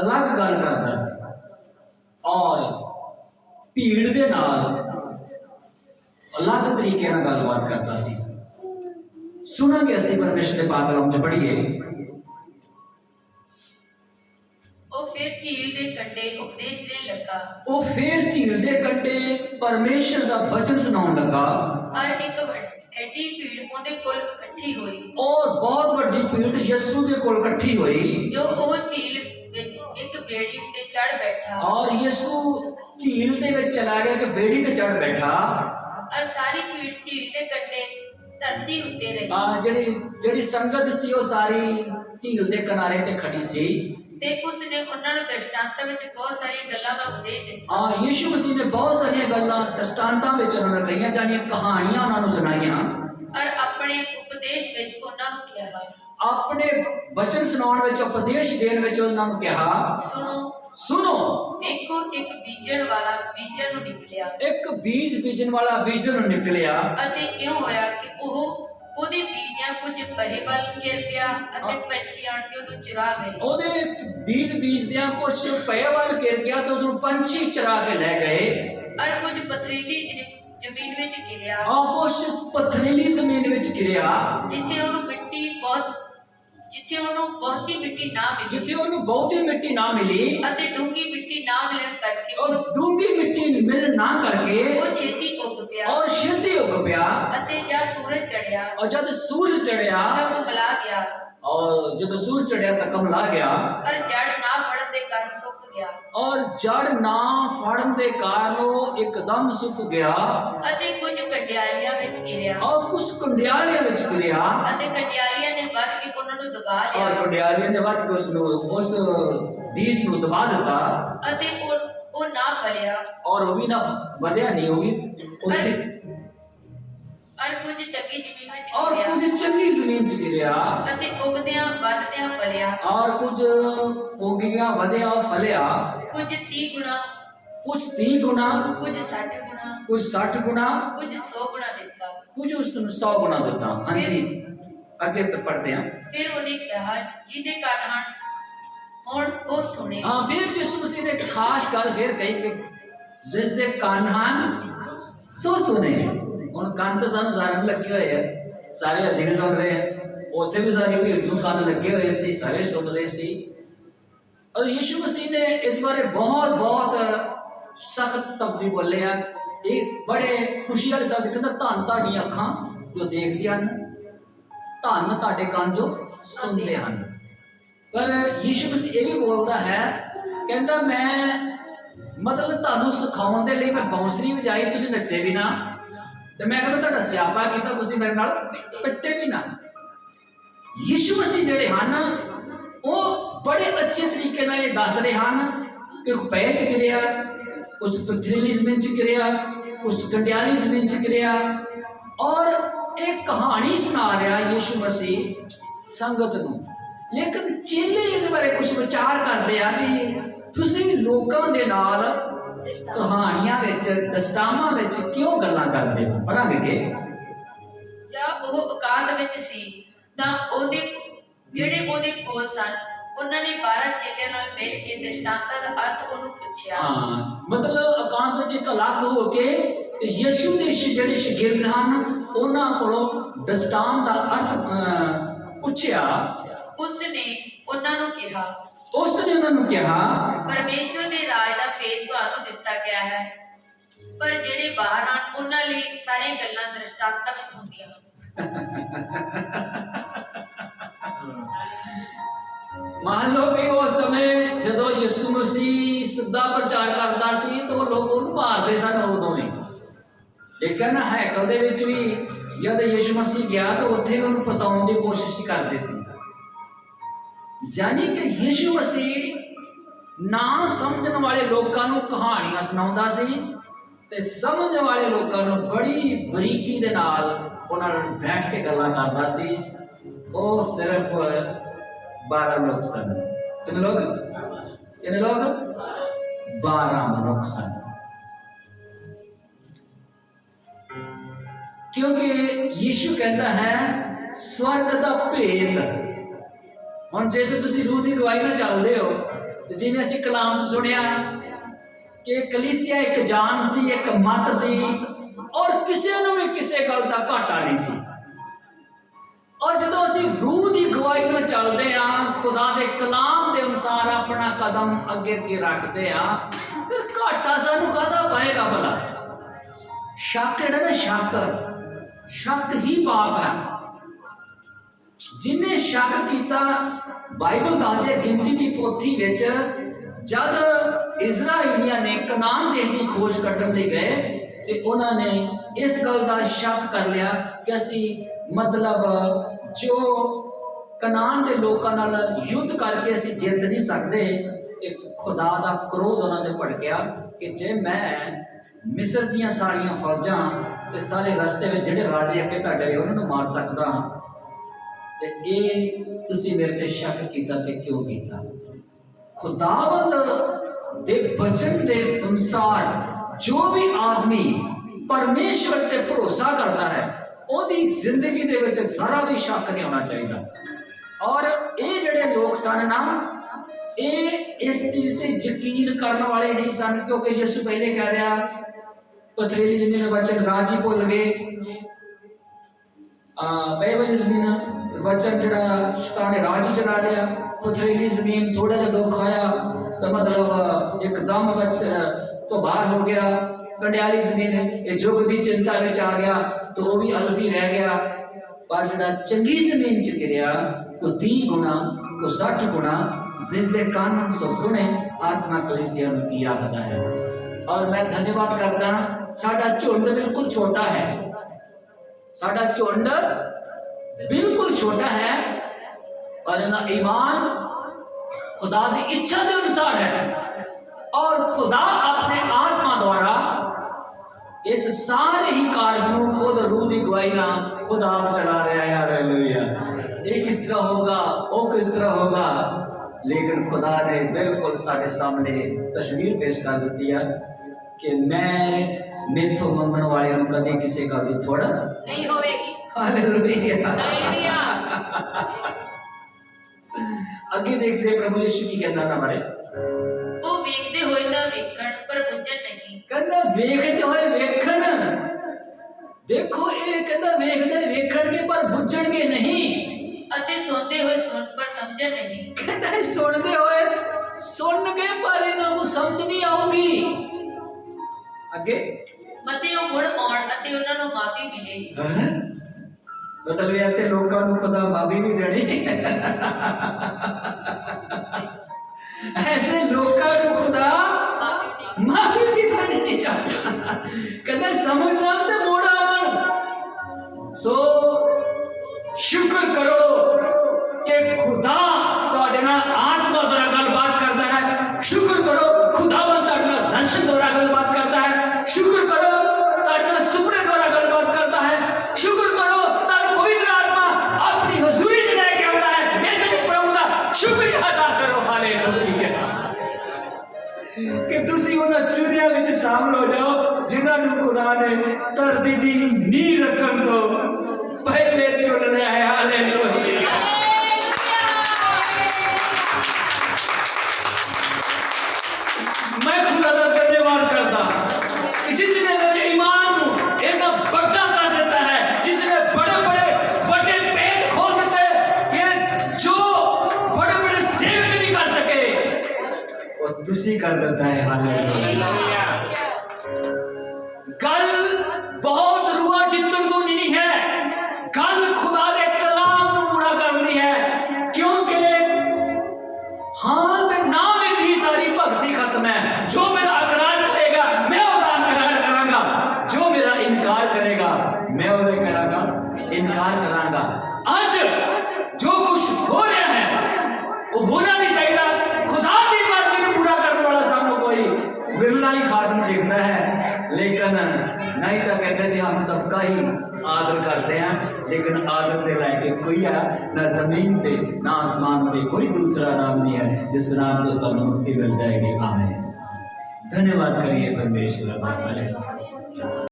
ਅਲੱਗ ਗੱਲ ਕਰਦਾ ਸੀ। ਔਰ ਭੀੜ ਦੇ ਨਾਲ ਅਲੱਗ ਤਰੀਕੇ ਨਾਲ ਗੱਲਬਾਤ ਕਰਦਾ ਸੀ। ਸੁਣਾਂਗੇ ਅਸੀਂ ਪਰਮੇਸ਼ਰ ਦੇ ਪਾਕ ਕਲਾਮ ਚ ਪੜ੍ਹੀਏ। ਉਹ ਫਿਰ ਝੀਲ ਦੇ ਕੰਢੇ ਉਪਦੇਸ਼ ਦੇਣ ਲੱਗਾ। ਉਹ ਫੇਰ ਝੀਲ ਦੇ ਕੰਢੇ ਪਰਮੇਸ਼ਰ ਦਾ ਬਚਨ ਸੁਣਾਉਣ ਲੱਗਾ। ਔਰ ਇੱਕ ਵੱਡ- ਐਡੀ ਭੀੜ ਉਹਦੇ ਕੋਲ ਇਕੱਠੀ ਹੋਈ। ਔਰ ਬਹੁਤ ਵੱਡੀ ਭੀੜ ਯਿਸੂ ਦੇ ਕੋਲ ਇਕੱਠੀ ਹੋਈ। ਜੋ ਉਹ ਝੀਲ ਵਿੱਚ ਇੱਕ ਬੇੜੀ ਉੱਤੇ ਚੜ ਬੈਠਾ। ਔਰ ਯਿਸੂ ਝੀਲ ਦੇ ਵਿੱਚ ਚਲਾ ਗਿਆ ਕਿ ਬੇੜੀ ਤੇ ਚੜ ਬੈਠਾ। ਔਰ ਸਾਰੀ ਭੀੜ ਝੀਲ ਦੇ ਕੰਢੇ ਧਰਤੀ ਉੱਤੇ ਰਹੀ। ਆ ਜਿਹੜੀ ਜਿਹੜੀ ਸੰਗਤ ਸੀ ਉਹ ਸਾਰੀ ਝੀਲ ਦੇ ਕਿਨਾਰੇ ਤੇ ਖੜੀ ਸੀ। ਤੇ ਉਸ ਨੇ ਉਹਨਾਂ ਨੂੰ ਦ੍ਰਿਸ਼ਟਾਂਤਾਂ ਵਿੱਚ ਬਹੁਤ ਸਾਰੀਆਂ ਗੱਲਾਂ ਦਾ ਉਪਦੇਸ਼ ਦਿੱਤਾ। ਆ ਯਿਸੂ ਮਸੀਹ ਨੇ ਬਹੁਤ ਸਾਰੀਆਂ ਗੱਲਾਂ ਦਸਤਾਂਤਾਂ ਵਿੱਚ ਉਹਨਾਂ ਨੂੰ ਕਹੀਆਂ ਜਾਣੀਆਂ ਕਹਾਣੀਆਂ ਉਹਨਾਂ ਨੂੰ ਸੁਣਾਈਆਂ। ਔਰ ਆਪਣੇ ਉਪਦੇਸ਼ ਵਿੱਚ ਉਹਨਾਂ ਨੂੰ ਕਿਹਾ। ਆਪਣੇ ਬਚਨ ਸੁਣਾਉਣ ਵਿੱਚ ਉਪਦੇਸ਼ ਦੇਣ ਵਿੱਚ ਉਹਨਾਂ ਨੂੰ ਕਿਹਾ ਸੁਣੋ। ਸੁਣੋ। ਵੇਖੋ ਇੱਕ ਬੀਜਣ ਵਾਲਾ ਬੀਜਣ ਨੂੰ ਨਿਕਲਿਆ। ਇੱਕ ਬੀਜ ਬੀਜਣ ਵਾਲਾ ਬੀਜਣ ਨੂੰ ਨਿਕਲਿਆ। ਅਤੇ ਇਉਂ ਹੋਇਆ ਕਿ ਉਹ ਉਹਦੇ ਬੀਜਾਂ ਕੁਝ ਪਹੇ ਵੱਲ ਗਿਰ ਪਿਆ ਅਤੇ ਪੰਛੀ ਆਣ ਕੇ ਉਹਨੂੰ ਚੁਰਾ ਗਏ। ਉਹਦੇ ਬੀਜ ਬੀਜਦਿਆਂ ਕੁਝ ਪਏ ਵੱਲ ਗਿਰ ਗਿਆ ਤਾਂ ਉਹਨੂੰ ਪੰਛੀ ਚਰਾ ਕੇ ਲੈ ਗਏ। ਔਰ ਕੁਝ ਪਥਰੀਲੀ ਜ਼ਮੀ- ਜ਼ਮੀਨ ਵਿੱਚ ਗਿਰਿਆ। ਆ ਕੁਝ ਪਥਰੀਲੀ ਜ਼ਮੀਨ ਵਿੱਚ ਗਿਰਿਆ। ਜਿੱਥੇ ਉਹਨੂੰ ਮਿੱਟੀ ਬਹੁਤ ਜਿੱਥੇ ਉਹਨੂੰ ਬਹੁਤੀ ਮਿੱਟੀ ਨਾ ਮਿਲੀ। ਜਿੱਥੇ ਉਹਨੂੰ ਬਹੁਤੀ ਮਿੱਟੀ ਨਾ ਮਿਲੀ ਅਤੇ ਡੂੰਗੀ ਮਿੱਟੀ ਨਾ ਮਿਲਣ ਕਰਕੇ ਔਰ ਡੂੰਗੀ ਮਿੱਟੀ ਮਿਲ ਨਾ ਕਰਕੇ ਉਹ ਛੇਤੀ ਉੱਗ ਪਿਆ। ਔਰ ਛੇਤੀ ਉੱਗ ਪਿਆ। ਅਤੇ ਜਦ ਸੂਰਜ ਚੜਿਆ ਔਰ ਜਦ ਸੂਰਜ ਚੜਿਆ ਤਾਂ ਬਲਾ ਗਿਆ। ਔਰ ਜਦੋਂ ਸੂਰਜ ਚੜਿਆ ਤਾਂ ਕਮਲਾ ਗਿਆ। ਔਰ ਜੜ ਨਾ ਫੜਨ ਦੇ ਕਾਰਨ ਸੁੱਕ ਗਿਆ। ਔਰ ਜੜ ਨਾ ਫੜਨ ਦੇ ਕਾਰਨ ਉਹ ਇੱਕਦਮ ਸੁੱਕ ਗਿਆ। ਅਤੇ ਕੁਝ ਕੰਡਿਆਲੀਆਂ ਵਿੱਚ ਗਿਰਿਆ। ਔਰ ਕੁਝ ਕੰਡਿਆਲਿਆਂ ਵਿੱਚ ਗਿਰਿਆ। ਅਤੇ ਕੰਡਿਆਲੀਆਂ ਨੇ ਵੱਧ ਕੇ ਔਰ ਲਿਆ ਕੰਡਿਆਲਿਆਂ ਨੇ ਵੱਧ ਕੇ ਉਸ ਨੂੰ ਉਸ ਬੀਜ ਨੂੰ ਦਬਾ ਦਿੱਤਾ ਅਤੇ ਉਹ ਉਹ ਨਾ ਫਲਿਆ ਔਰ ਉਹ ਵੀ ਨਾ ਵਧਿਆ ਨਹੀਂ ਉਹ ਵੀ ਉੱਥੇ ਔਰ ਕੁਝ ਚੰਗੀ ਜ਼ਮੀਨ ਵਿੱਚ ਔਰ ਗਿਰਿਆ ਕੁਝ ਚੰਗੀ ਜ਼ਮੀਨ 'ਚ ਗਿਰਿਆ ਅਤੇ ਉਗਦਿਆਂ ਵੱਧਦਿਆਂ ਫਲਿਆ ਔਰ ਕੁਝ ਹੋ ਗਿਆ ਵਧਿਆ ਫਲਿਆ ਕੁਝ 30 ਗੁਣਾ ਕੁਝ 30 ਗੁਣਾ ਕੁਝ 60 ਗੁਣਾ ਕੁਝ 60 ਗੁਣਾ ਕੁਝ 100 ਗੁਣਾ ਦਿੱਤਾ ਕੁਝ ਉਸ ਨੂੰ 100 ਗੁਣਾ ਦਿੱਤਾ ਹਾਂਜੀ ਅੱਗੇ ਪੜਦੇ ਹਾਂ। ਫਿਰ ਉਹਨੇ ਕਿਹਾ ਜਿਹਦੇ ਕੰਨ ਹਨ ਹੁਣ ਉਹ ਸੁਣੇ ਹਾਂ ਫਿਰ ਯਿਸੂ ਮਸੀਹ ਨੇ ਇੱਕ ਖਾਸ ਗੱਲ ਫਿਰ ਕਹੀ ਕਿ ਜਿਸ ਦੇ ਕੰਨ ਹਨ ਸੋ ਸੁਣੇ। ਹੁਣ ਕੰਨ ਤਾਂ ਸਾਨੂੰ ਸਾਰਿਆਂ ਨੂੰ ਲੱਗੇ ਹੋਏ ਆ। ਸਾਰੇ ਅਸੀਂ ਵੀ ਸੁਣ ਰਹੇ ਆ। ਉੱਥੇ ਵੀ ਸਾਰੀ ਭੀੜ ਨੂੰ ਕੰਨ ਲੱਗੇ ਹੋਏ ਸੀ ਸਾਰੇ ਸੁਣ ਰਹੇ ਸੀ। ਔਰ ਯਿਸੂ ਮਸੀਹ ਨੇ ਇਸ ਬਾਰੇ ਬਹੁਤ ਬਹੁਤ ਸਖਤ ਸ਼ਬਦ ਵੀ ਬੋਲੇ ਆ। ਇਹ ਬੜੇ ਖੁਸ਼ੀ ਵਾਲੇ ਸ਼ਬਦ ਕਹਿੰਦਾ ਧੰਨ ਤੁਹਾਡੀਆਂ ਅੱਖਾਂ ਜੋ ਦੇਖਦੀਆਂ ਹਨ। ਧੰਨ ਤੁਹਾਡੇ ਕੰਨ ਜੋ ਸੁਣਦੇ ਹਨ ਪਰ ਯਿਸੂ ਮਸੀਹ ਇਹ ਵੀ ਬੋਲਦਾ ਹੈ ਕਹਿੰਦਾ ਮੈਂ ਮਤਲਬ ਤੁਹਾਨੂੰ ਸਿਖਾਉਣ ਦੇ ਲਈ ਮੈਂ ਬਾਂਸਰੀ ਵਜਾਈ ਤੁਸੀਂ ਨੱਚੇ ਵੀ ਨਾ। ਤੇ ਮੈਂ ਕਹਿੰਦਾ ਤੁਹਾਡਾ ਸਿਆਪਾ ਕੀਤਾ ਤੁਸੀਂ ਮੇਰੇ ਨਾਲ ਪਿੱਟੇ ਵੀ ਨਾ। ਯਿਸੂ ਮਸੀਹ ਜਿਹੜੇ ਹਨ ਉਹ ਬੜੇ ਅੱਛੇ ਤਰੀਕੇ ਨਾਲ ਇਹ ਦੱਸ ਰਹੇ ਹਨ ਕਿ ਪੈ ਚ ਗਿਰਿਆ ਕੁਝ ਪਥਰੀਲੀ ਜ਼ਮੀਨ ਚ ਗਿਰਿਆ ਕੁਝ ਕੰਡਿਆਲੀ ਜ਼ਮੀਨ ਚ ਗਿਰਿਆ ਔਰ ਇਹ ਕਹਾਣੀ ਸੁਣਾ ਰਿਹਾ ਸੰਗਤ ਨੂੰ। ਲੇਕਿਨ ਚੇਲੇ ਇਹਦੇ ਬਾਰੇ ਕੁਝ ਵਿਚਾਰ ਕਰਦੇ ਆ ਵੀ ਤੁਸੀਂ ਲੋਕਾਂ ਦੇ ਨਾਲ ਕਹਾਣੀਆਂ ਵਿੱਚ, ਦਸਤਾਵਾਂ ਵਿੱਚ ਕਿਉਂ ਗੱਲਾਂ ਕਰਦੇ ਹੋ? ਪੜਾਂਗੇ ਕਿ ਜਾਂ ਉਹ ਔਕਾਤ ਵਿੱਚ ਸੀ, ਤਾਂ ਉਹਦੇ ਜਿਹੜੇ ਉਹਦੇ ਕੋਲ ਸਨ ਉਹਨਾਂ ਨੇ 12 ਚੇਲਿਆਂ ਨਾਲ ਮਿਲ ਕੇ ਦ੍ਰਿਸ਼ਟਾਂਤਾਂ ਦਾ ਅਰਥ ਉਹਨੂੰ ਪੁੱਛਿਆ। ਹਾਂ ਮਤਲਬ ਇਕਾਂਤ ਵਿੱਚ ਇੱਕ ਅਲੱਗ ਹੋ ਕੇ ਤੇ ਯਿਸੂ ਦੇ ਜਿਹੜੇ ਸ਼ਾਗਿਰਦ ਹਨ ਉਹਨਾਂ ਕੋਲੋਂ ਦਸਤਾਨ ਦਾ ਅਰਥ ਪੁੱਛਿਆ। ਉਸ ਨੇ ਉਹਨਾਂ ਨੂੰ ਕਿਹਾ ਉਸ ਨੇ ਉਹਨਾਂ ਨੂੰ ਕਿਹਾ ਪਰਮੇਸ਼ਵਰ ਦੇ ਰਾਜ ਦਾ ਭੇਦ ਤੁਹਾਨੂੰ ਦਿੱਤਾ ਗਿਆ ਹੈ। ਪਰ ਜਿਹੜੇ ਬਾਹਰ ਹਨ ਉਹਨਾਂ ਲਈ ਸਾਰੀਆਂ ਗੱਲਾਂ ਦ੍ਰਿਸ਼ਟਾਂਤਾਂ ਵਿੱਚ ਹੁੰਦੀਆਂ ਹਨ। ਮੰਨ ਲਓ ਵੀ ਉਸ ਸਮੇਂ ਜਦੋਂ ਯਿਸੂ ਮਸੀਹ ਸਿੱਧਾ ਪ੍ਰਚਾਰ ਕਰਦਾ ਸੀ ਤਾਂ ਉਹ ਲੋਕ ਉਹਨੂੰ ਮਾਰਦੇ ਸਨ ਉਦੋਂ ਵੀ ਲੇਕਿਨ ਹੈਕਲ ਦੇ ਵਿੱਚ ਵੀ ਜਦ ਯਿਸੂ ਮਸੀਹ ਗਿਆ ਤਾਂ ਉੱਥੇ ਉਹਨੂੰ ਫਸਾਉਣ ਦੀ ਕੋਸ਼ਿਸ਼ ਕਰਦੇ ਸੀ। ਜਾਨੀ ਕਿ ਯਿਸੂ ਮਸੀਹ ਨਾ ਸਮਝਣ ਵਾਲੇ ਲੋਕਾਂ ਨੂੰ ਕਹਾਣੀਆਂ ਸੁਣਾਉਂਦਾ ਸੀ ਤੇ ਸਮਝਣ ਵਾਲੇ ਲੋਕਾਂ ਨੂੰ ਬੜੀ ਬਰੀਕੀ ਦੇ ਨਾਲ ਉਹਨਾਂ ਨਾਲ ਬੈਠ ਕੇ ਗੱਲਾਂ ਕਰਦਾ ਸੀ। ਉਹ ਸਿਰਫ 12 ਲੋਕ ਸਨ ਕਿੰਨੇ ਲੋਕ ਕਿੰਨੇ ਲੋਕ 12 ਮਨੁੱਖ ਸਨ ਕਿਉਂਕਿ ਯਿਸੂ ਕਹਿੰਦਾ ਹੈ ਸਵਰਗ ਦਾ ਭੇਤ ਹੁਣ ਜੇ ਤੁਸੀਂ ਰੂਹ ਦੀ ਗਵਾਹੀ ਨਾਲ ਚੱਲਦੇ ਹੋ ਤੇ ਜਿਵੇਂ ਅਸੀਂ ਕਲਾਮ 'ਚ ਸੁਣਿਆ ਕਿ ਕਲੀਸਿਆ ਇੱਕ ਜਾਨ ਸੀ ਇੱਕ ਮਤ ਸੀ ਔਰ ਕਿਸੇ ਨੂੰ ਵੀ ਕਿਸੇ ਗੱਲ ਦਾ ਘਾਟਾ ਨਹੀਂ ਸੀ ਔਰ ਜਦੋਂ ਅਸੀਂ ਰੂਹ ਦੀ ਗਵਾਹੀ ਨਾਲ ਚੱਲਦੇ ਹਾਂ, ਖੁਦਾ ਦੇ ਕਲਾਮ ਦੇ ਅਨੁਸਾਰ ਆਪਣਾ ਕਦਮ ਅੱਗੇ ਅੱਗੇ ਰੱਖਦੇ ਹਾਂ, ਫਿਰ ਘਾਟਾ ਸਾਨੂੰ ਕਾਹਦਾ ਪਏਗਾ ਭਲਾ? ਸ਼ੱਕ ਜਿਹੜਾ ਨਾ ਸ਼ੱਕ ਸ਼ੱਕ ਹੀ ਪਾਪ ਹੈ। ਜਿਨੇ ਸ਼ੱਕ ਕੀਤਾ, ਬਾਈਬਲ ਦੱਸਦੀ ਹੈ ਗਿਣਤੀ ਦੀ ਪੋਥੀ ਵਿੱਚ, ਜਦ ਇਜ਼ਰਾਈਲੀਆਂ ਨੇ ਕਨਾਨ ਦੇਸ਼ ਦੀ ਖੋਜ ਕੱਢਣ ਲਈ ਗਏ, ਤੇ ਉਹਨਾਂ ਨੇ ਇਸ ਗੱਲ ਦਾ ਸ਼ੱਕ ਕਰ ਲਿਆ ਕਿ ਅਸੀਂ ਮਤਲਬ ਜੋ ਕਨਾਨ ਦੇ ਲੋਕਾਂ ਨਾਲ ਯੁੱਧ ਕਰਕੇ ਅਸੀਂ ਜਿੱਤ ਨਹੀਂ ਸਕਦੇ ਕਿ ਖੁਦਾ ਦਾ ਕ੍ਰੋਧ ਉਹਨਾਂ ਤੇ ਭੜਕਿਆ ਕਿ ਜੇ ਮੈਂ ਮਿਸਰ ਦੀਆਂ ਸਾਰੀਆਂ ਫੌਜਾਂ ਤੇ ਸਾਰੇ ਰਸਤੇ ਵਿੱਚ ਜਿਹੜੇ ਰਾਜੇ ਅੱਗੇ ਤੁਹਾਡੇ ਰਹੇ ਉਹਨਾਂ ਨੂੰ ਮਾਰ ਸਕਦਾ ਹਾਂ, ਤੇ ਇਹ ਤੁਸੀਂ ਮੇਰੇ ਤੇ ਸ਼ੱਕ ਕੀਤਾ ਤੇ ਕਿਉਂ ਕੀਤਾ? ਖੁਦਾਵੰਦ ਦੇ ਬਚਨ ਦੇ ਅਨੁਸਾਰ ਜੋ ਵੀ ਆਦਮੀ ਪਰਮੇਸ਼ਵਰ ਤੇ ਭਰੋਸਾ ਕਰਦਾ ਹੈ ਉਹਦੀ ਜ਼ਿੰਦਗੀ ਦੇ ਵਿੱਚ ਜ਼ਰਾ ਵੀ ਸ਼ੱਕ ਨਹੀਂ ਹੋਣਾ ਚਾਹੀਦਾ। ਔਰ ਇਹ ਜਿਹੜੇ ਲੋਕ ਸਨ ਨਾ, ਇਹ ਇਸ ਚੀਜ਼ ਤੇ ਯਕੀਨ ਕਰਨ ਵਾਲੇ ਨਹੀਂ ਸਨ, ਕਿਉਂਕਿ ਯਿਸੂ ਪਹਿਲੇ ਕਹਿ ਰਿਹਾ, ਪਥਰੀਲੀ ਜ਼ਮੀਨ ਦੇ ਵਚਨ ਰਾਜ ਹੀ ਭੁੱਲ ਗਏ। ਆ ਬਾਈਬਲ ਜ਼ਮੀਨ, ਵਚਨ ਜਿਹੜਾ ਸ਼ੈਤਾਨ ਨੇ ਰਾਜ ਹੀ ਚਲਾ ਲਿਆ। ਪਥਰੀਲੀ ਜ਼ਮੀਨ ਥੋੜਾ ਜਿਹਾ ਦੁੱਖ ਆਇਆ, ਤਾਂ ਮਤਲਬ ਇੱਕਦਮ ਵਿੱਚ ਤੋਂ ਬਾਹਰ ਹੋ ਗਿਆ। ਕੰਡਿਆਲੀ ਜ਼ਮੀਨ ਇਹ ਯੁੱਗ ਦੀ ਚਿੰਤਾ ਵਿੱਚ ਆ ਗਿਆ, ਤਾਂ ਉਹ ਵੀ ਅਲਫੀ ਰਹਿ ਗਿਆ। ਪਰ ਜਿਹੜਾ ਚੰਗੀ ਜ਼ਮੀਨ ਚ ਗਿਰਿਆ ਕੋ 30 ਗੁਣਾ ਕੋ 60 ਗੁਣਾ, ਜਿਸ ਦੇ ਕੰਨ ਸੋ ਸੁਣੇ, ਆਤਮਾ ਕਲੀਸਿਆ ਨੂੰ ਕੀ ਆਖਦਾ ਹੈ? ਔਰ ਮੈਂ ਧੰਨਵਾਦ ਕਰਦਾ, ਸਾਡਾ ਝੁੰਡ ਬਿਲਕੁਲ ਛੋਟਾ ਹੈ। ਸਾਡਾ ਝੁੰਡ ਬਿਲਕੁਲ ਛੋਟਾ ਹੈ। ਪਰ ਇਹਦਾ ਈਮਾਨ ਖੁਦਾ ਦੀ ਇੱਛਾ ਦੇ ਅਨੁਸਾਰ ਹੈ। ਔਰ ਖੁਦਾ ਆਪਣੇ ਆਤਮਾ ਦੁਆਰਾ ਇਸ ਸਾਰੇ ਹੀ ਕਾਰਜ ਨੂੰ ਖੁਦ ਰੂਹ ਦੀ ਗਵਾਹੀ ਨਾਲ ਖੁਦ ਆਪ ਚਲਾ ਰਿਹਾ ਹੈ ਹਾਲੇਲੂਇਆ ਇਹ ਕਿਸ ਤਰ੍ਹਾਂ ਹੋਗਾ ਉਹ ਕਿਸ ਤਰ੍ਹਾਂ ਹੋਗਾ ਲੇਕਿਨ ਖੁਦਾ ਨੇ ਬਿਲਕੁਲ ਸਾਡੇ ਸਾਹਮਣੇ ਤਸਵੀਰ ਪੇਸ਼ ਕਰ ਦਿੱਤੀ ਹੈ ਕਿ ਮੈਂ ਮੇਥੋਂ ਮੰਗਣ ਵਾਲਿਆਂ ਨੂੰ ਕਦੇ ਕਿਸੇ ਗੱਲ ਦੀ ਥੋੜਾ ਨਹੀਂ ਹੋਵੇਗੀ ਹਾਲੇਲੂਇਆ ਹਾਲੇਲੂਇਆ ਅੱਗੇ ਦੇਖਦੇ ਪ੍ਰਭੂ ਯਿਸੂ ਕੀ ਕਹਿੰਦਾ ਨਾ ਬਾਰੇ ਉਹ ਵੇਖਦੇ ਹੋਏ ਤਾਂ ਵੇਖਣ ਪਰ ਬੁੱਝਣ ਨਹੀਂ। ਕਹਿੰਦਾ ਵੇਖਦੇ ਹੋਏ ਵੇਖਣ। ਦੇਖੋ ਇਹ ਕਹਿੰਦਾ ਵੇਖਦੇ ਵੇਖਣਗੇ ਪਰ ਬੁੱਝਣਗੇ ਨਹੀਂ। ਅਤੇ ਸੁਣਦੇ ਹੋਏ ਸੁਣ ਪਰ ਸਮਝਣ ਨਹੀਂ। ਕਹਿੰਦਾ ਸੁਣਦੇ ਹੋਏ ਸੁਣਨਗੇ ਪਰ ਇਹਨਾਂ ਨੂੰ ਸਮਝ ਨਹੀਂ ਆਊਗੀ। ਅੱਗੇ। ਮਤੇ ਉਹ ਮੁੜ ਆਉਣ ਅਤੇ ਉਹਨਾਂ ਨੂੰ ਮਾਫੀ ਮਿਲੇ। ਹੈਂ? ਮਤਲਬ ਐਸੇ ਲੋਕਾਂ ਨੂੰ ਖੁਦਾ ਮਾਫੀ ਨਹੀਂ ਦੇਣੀ? ਐਸੇ ਲੋਕਾਂ ਨੂੰ ਖੁਦਾ ਮਾਫੀ ਦੇ ਮਾਫੀ ਵੀ ਦੇਣੀ ਨਹੀਂ ਚਾਹਤਾ ਕਹਿੰਦਾ ਸਮਝਦਾਰ ਤੇ ਮੋੜਾ ਆਉਣ ਸੋ ਸ਼ੁਕਰ ਕਰੋ ਕਿ ਖੁਦਾ ਤੁਹਾਡੇ ਨਾਲ ਆਤਮਾ ਦੁਆਰਾ ਗੱਲਬਾਤ ਕਰਦਾ ਹੈ ਸ਼ੁਕਰ ਕਰੋ ਖੁਦਾਵੰਦ ਤੁਹਾਡੇ ਨਾਲ ਦਰਸ਼ਨ ਸ਼ਾਮਲ ਹੋ ਜਾਓ ਜਿਨ੍ਹਾਂ ਨੂੰ ਖੁਦਾ ਨੇ ਧਰਤੀ ਦੀ ਨੀਂਹ ਰੱਖਣ ਤੋਂ ਉਹ ਤੁਸੀਂ ਕਰ ਦਿੱਤਾ ਹੈ ਹਾਲੇਲੂਇਆ ਗੱਲ ਬਹੁਤ ਰੂਹਾਂ ਜਿੱਤਣ ਨੂੰ ਨਹੀਂ ਹੈ ਗੱਲ ਖੁਦਾ ਦੇ ਕਲਾਮ ਨੂੰ ਪੂਰਾ ਕਰਨੀ ਹੈ برلا ہی خادم جیتنا ہے۔ لیکن نہیں تو کہتے سے ہم سب کا ہی عادل کرتے ہیں۔ لیکن عادل دے لائق کوئی ہے، نہ زمین پہ نہ آسمان پہ کوئی دوسرا نام نہیں ہے۔ جس نام تو سب مکتی مل جائے گی۔ آمین۔ دھنیہ واد کریے پرمیشور۔